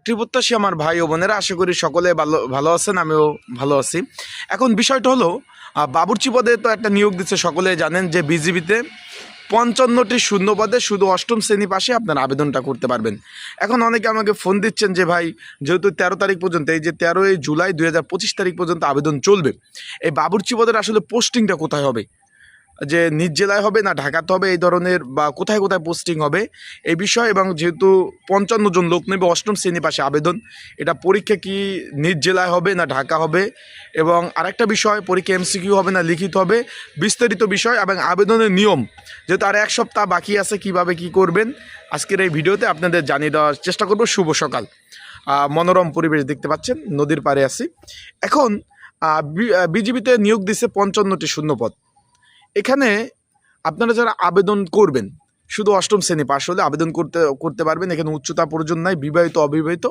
চাকরিপ্রত্যাশী আমার ভাই ও বোনেরা, আশা করি সকলে ভালো ভালো আছেন, আমিও ভালো আছি। এখন বিষয়টা হলো বাবুর্চি পদে তো একটা নিয়োগ দিচ্ছে সকলে জানেন যে বিজিবিতে পঞ্চান্নটি শূন্য পদে শুধু অষ্টম শ্রেণি পাশে আপনারা আবেদনটা করতে পারবেন। এখন অনেকে আমাকে ফোন দিচ্ছেন যে, ভাই, যেহেতু তেরো তারিখ পর্যন্ত, এই যে তেরোই জুলাই দুই হাজার পঁচিশ তারিখ পর্যন্ত আবেদন চলবে, এই বাবুর্চি পদের আসলে পোস্টিংটা কোথায় হবে? যে নিজ জেলায় হবে না, ঢাকাতে হবে এই ধরনের বা কোথায় কোথায় পোস্টিং হবে এই বিষয় এবং যেহেতু পঞ্চান্ন জন লোক নেবে, অষ্টম শ্রেণি পাশে আবেদন, এটা পরীক্ষা কি নিজ জেলায় হবে না ঢাকা হবে? এবং আরেকটা বিষয়, পরীক্ষা এমসিকিউ হবে না, লিখিত হবে, বিস্তারিত বিষয় এবং আবেদনের নিয়ম, যেহেতু আর এক সপ্তাহ বাকি আছে, কীভাবে কি করবেন? আজকের এই ভিডিওতে আপনাদের জানিয়ে দেওয়ার চেষ্টা করব, শুভ সকাল। মনোরম পরিবেশ দেখতে পাচ্ছেন, নদীর পাড়ে আছি। এখন বিজিবিতে নিয়োগ দিছে পঞ্চান্নটি শূন্যপদ। এখানে আপনারা যারা আবেদন করবেন, শুধু অষ্টম শ্রেণি পাশ হলে আবেদন করতে করতে পারবেন, এখানে উচ্চতা প্রয়োজন নাই, বিবাহিত, অবিবাহিত,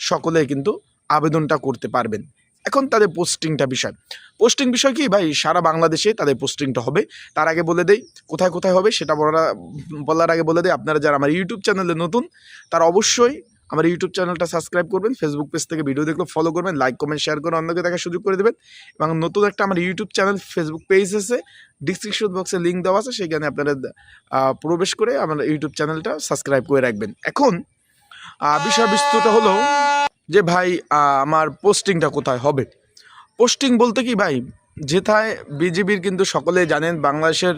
সকলে কিন্তু আবেদনটা করতে পারবেন। এখন তাদের পোস্টিংটা বিষয়। পোস্টিং বিষয় কি? ভাই, সারা বাংলাদেশে তাদের পোস্টিংটা হবে। তার আগে বলে দেই, কোথায় কোথায় হবে সেটা বলা বলার আগে বলে দেই, আপনারা যারা আমার ইউটিউব চ্যানেলে নতুন, তারা অবশ্যই আমার ইউটিউব চ্যানেলটা সাবস্ক্রাইব করবেন ফেসবুক পেজ থেকে ভিডিও দেখলে ফলো করবেন লাইক কমেন্ট শেয়ার করে অন্যকে দেখার সুযোগ করে দেবেন। এবং নতুন একটা আমার ইউটিউব চ্যানেল ফেসবুক পেজ আছে ডিসক্রিপশন বক্সে লিঙ্ক দেওয়া আছে সেখানে আপনারা প্রবেশ করে আমার ইউটিউব চ্যানেলটা সাবস্ক্রাইব করে রাখবেন। এখন আহ, বিষয়বস্তুটা হলো যে ভাই আমার পোস্টিংটা কোথায় হবে? পোস্টিং বলতে কি ভাই? যেথায় বিজিবির কিন্তু সকলে জানেন বাংলাদেশের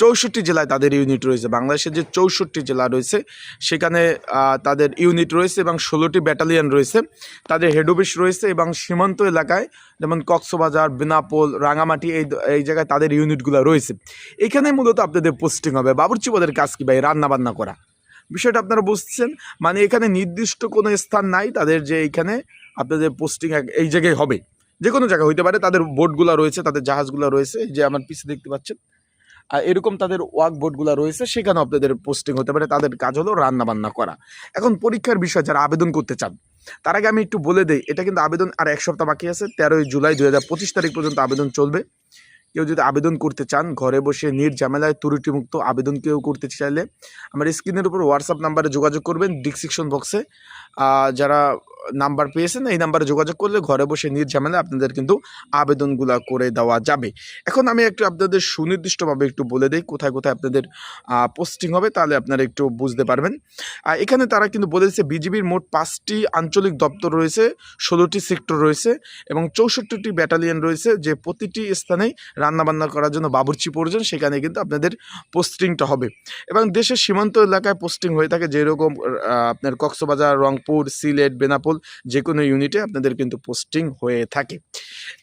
চৌষট্টি জেলায় তাদের ইউনিট রয়েছে। বাংলাদেশের যে চৌষট্টি জেলা রয়েছে, সেখানে তাদের ইউনিট রয়েছে এবং ষোলোটি ব্যাটালিয়ন রয়েছে। তাদের হেড অফিস রয়েছে এবং সীমান্ত এলাকায় যেমন কক্সবাজার, বেনাপোল, রাঙামাটি, এই এই জায়গায় তাদের ইউনিটগুলো রয়েছে। এখানে মূলত আপনাদের পোস্টিং হবে। বাবুর্চি পদের কাজ কি ভাই? রান্না বান্না করা। বিষয়টা আপনারা বুঝছেন? মানে এখানে নির্দিষ্ট কোনো স্থান নাই, তাদের যে এইখানে আপনাদের পোস্টিং এই জায়গায় হবে। যে কোনো জায়গায় হইতে পারে, তাদের বোটগুলো রয়েছে, তাদের জাহাজগুলো রয়েছে। যে আমার পিছিয়ে দেখতে পাচ্ছেন এরকম তাদের ওয়ার্ক বোটগুলো রয়েছে, সেখানেও আপনাদের পোস্টিং হতে পারে। তাদের কাজ হলো রান্না বান্না করা। এখন পরীক্ষার বিষয়, যারা আবেদন করতে চান, তার আগে আমি একটু বলে দিই, এটা কিন্তু আবেদন আর এক সপ্তাহ বাকি আছে। তেরোই জুলাই দু হাজার পঁচিশ তারিখ পর্যন্ত আবেদন চলবে। কেউ যদি আবেদন করতে চান, ঘরে বসে নির্ঝামেলায় ত্রুটিমুক্ত আবেদন কেউ করতে চাইলে, আমার স্ক্রিনের উপর হোয়াটসঅ্যাপ নাম্বারে যোগাযোগ করবেন ডিসক্রিপশন বক্সে যারা নাম্বার পেয়েছেন, এই নাম্বারে যোগাযোগ করলে ঘরে বসে নির্ঝামেলা আপনাদের কিন্তু আবেদনগুলো করে দেওয়া যাবে। এখন আমি একটু আপনাদের সুনির্দিষ্টভাবে একটু বলে দিই, কোথায় কোথায় আপনাদের পোস্টিং হবে, তাহলে আপনারা একটু বুঝতে পারবেন। এখানে তারা কিন্তু বলেছে বিজিবির মোট পাঁচটি আঞ্চলিক দপ্তর রয়েছে, ষোলোটি সেক্টর রয়েছে এবং চৌষট্টিটি ব্যাটালিয়ন রয়েছে, যে প্রতিটি স্থানেই রান্নাবান্না করার জন্য বাবুর্চি প্রয়োজন সেখানে কিন্তু আপনাদের পোস্টিংটা হবে। এবং দেশের সীমান্ত এলাকায় পোস্টিং হয়ে থাকে, যেরকম আপনার কক্সবাজার, রংপুর, সিলেট, বেনাপোল যে কোনো ইউনিটে আপনাদের কিন্তু পোস্টিং হয়ে থাকে।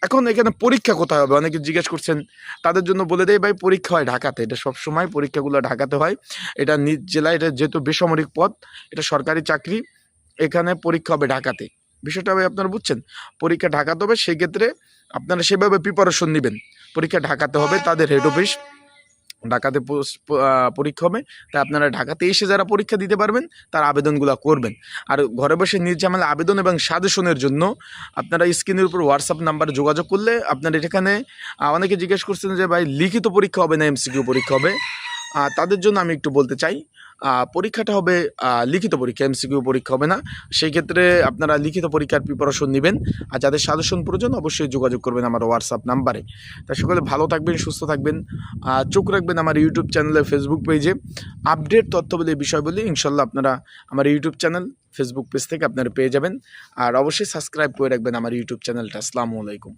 এখন এখানে পরীক্ষা কোথায় হবে? অনেকে জিজ্ঞেস করছেন, তাদের জন্য বলে দেয় ভাই, পরীক্ষা হয় ঢাকাতে। এটা সবসময় পরীক্ষাগুলো ঢাকাতে হয়। এটা নিজ জেলায়, এটা যেহেতু বেসামরিক পদ, এটা সরকারি চাকরি, এখানে পরীক্ষা হবে ঢাকাতে। বিষয়টা ভাই, আপনারা বুঝছেন? পরীক্ষা ঢাকাতে হবে, সেক্ষেত্রে আপনারা সেভাবে প্রিপারেশন নেবেন। পরীক্ষা ঢাকাতে হবে, তাদের হেড অফিস ঢাকাতে পরীক্ষা হবে তাই আপনারা ঢাকাতে এসে যারা পরীক্ষা দিতে পারবেন, তার আবেদনগুলো করবেন। আর ঘরে বসে নির্জামালা আবেদন এবং সাজেশনের জন্য আপনারা স্ক্রিনের উপর হোয়াটসঅ্যাপ নাম্বারে যোগাযোগ করলে আপনারা এখানে অনেকে জিজ্ঞেস করছেন যে, ভাই, লিখিত পরীক্ষা হবে না, এমসিকিউ পরীক্ষা হবে? তাদের জন্য আমি একটু বলতে চাই পরীক্ষাটা হবে লিখিত পরীক্ষা এমসিকিউ পরীক্ষা হবে না। সেই ক্ষেত্রে আপনারা লিখিত পরীক্ষার প্রিপারেশন নেবেন। আর যাদের সাজেশন প্রয়োজন, অবশ্যই যোগাযোগ করবেন আমার হোয়াটসঅ্যাপ নাম্বারে। তাই সকলে ভালো থাকবেন, সুস্থ থাকবেন। চোখ রাখবেন আমার ইউটিউব চ্যানেলে ফেসবুক পেজে আপডেট তথ্য বলে বিষয় বলে ইনশাল্লাহ আপনারা আমার ইউটিউব চ্যানেল ফেসবুক পেজ থেকে আপনারা পেয়ে যাবেন। আর অবশ্যই সাবস্ক্রাইব করে রাখবেন আমার ইউটিউব চ্যানেলটা আসসালামু আলাইকুম।